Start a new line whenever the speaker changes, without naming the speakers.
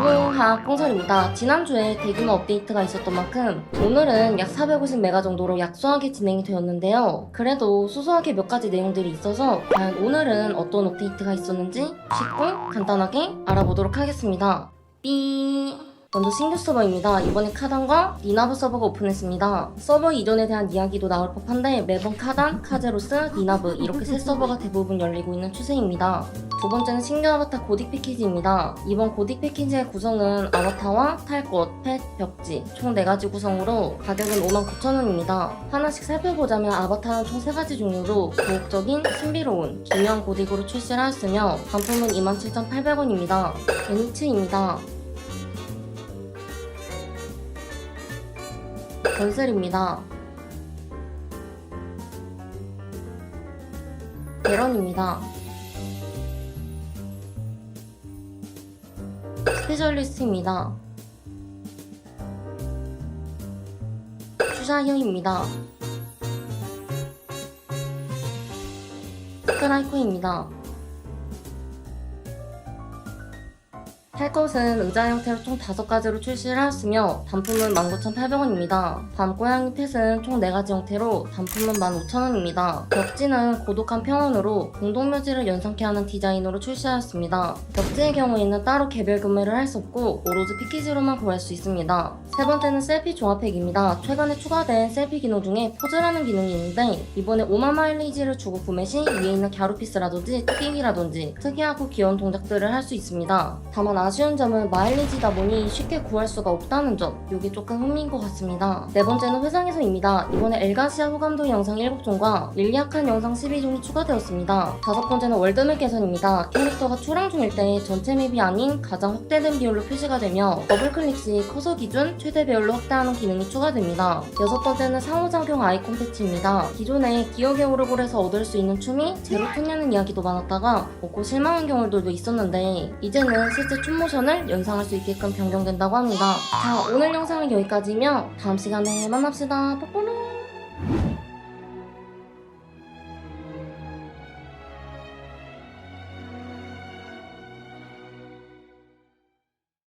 우하 꽁설입니다. 지난주에 대규모 업데이트가 있었던 만큼 오늘은 약 450메가 정도로 약소하게 진행이 되었는데요. 그래도 소소하게 몇 가지 내용들이 있어서 과연 오늘은 어떤 업데이트가 있었는지 쉽고 간단하게 알아보도록 하겠습니다. 삐 먼저 신규 서버입니다. 이번에 카단과 니나브 서버가 오픈했습니다. 서버 이전에 대한 이야기도 나올 법한데 매번 카단, 카제로스, 니나브 이렇게 세 서버가 대부분 열리고 있는 추세입니다. 두 번째는 신규 아바타 고딕 패키지입니다. 이번 고딕 패키지의 구성은 아바타와 탈것, 펫, 벽지 총 4가지 구성으로 가격은 59,000원입니다. 하나씩 살펴보자면 아바타는 총 3가지 종류로 고혹적인, 신비로운, 기묘한 고딕으로 출시를 하였으며 반품은 27,800원입니다. 베니츠입니다. 건슬입니다. 베런입니다. 스페셜리스트입니다. 슈샤이어입니다. 스크라이커입니다. 할 것은 의자 형태로 총 5가지로 출시를 하였으며 단품은 19,800원입니다. 밤고양이 펫은 총 4가지 형태로 단품은 15,000원입니다. 벽지는 고독한 평원으로 공동묘지를 연상케 하는 디자인으로 출시하였습니다. 벽지의 경우에는 따로 개별 구매를 할 수 없고 오로지 패키지로만 구할 수 있습니다. 세 번째는 셀피 종합팩입니다. 최근에 추가된 셀피 기능 중에 포즈라는 기능이 있는데 이번에 5만 마일리지를 주고 구매 시 위에 있는 갸루피스라든지 토끼기라든지 특이하고 귀여운 동작들을 할 수 있습니다. 다만 아쉬운 점은 마일리지다 보니 쉽게 구할 수가 없다는 점 이게 조금 흥미인 것 같습니다. 네 번째는 회상에서입니다. 이번에 엘가시아 후감도 영상 7종과 릴리아칸 영상 12종이 추가되었습니다. 다섯 번째는 월드맵 개선입니다. 캐릭터가 출항 중일 때 전체 맵이 아닌 가장 확대된 비율로 표시가 되며 더블클릭 시 커서 기준 최대 배열로 확대하는 기능이 추가됩니다. 여섯 번째는 상호작용 아이콘 패치입니다. 기존에 기억의 오르골에서 얻을 수 있는 춤이 제로 톤이라는 이야기도 많았다가 먹고 실망한 경우들도 있었는데 이제는 실제 춤 모션을 연상할 수 있게끔 변경된다고 합니다. 자 오늘 영상은 여기까지며 다음 시간에 만납시다. 뽀뽀로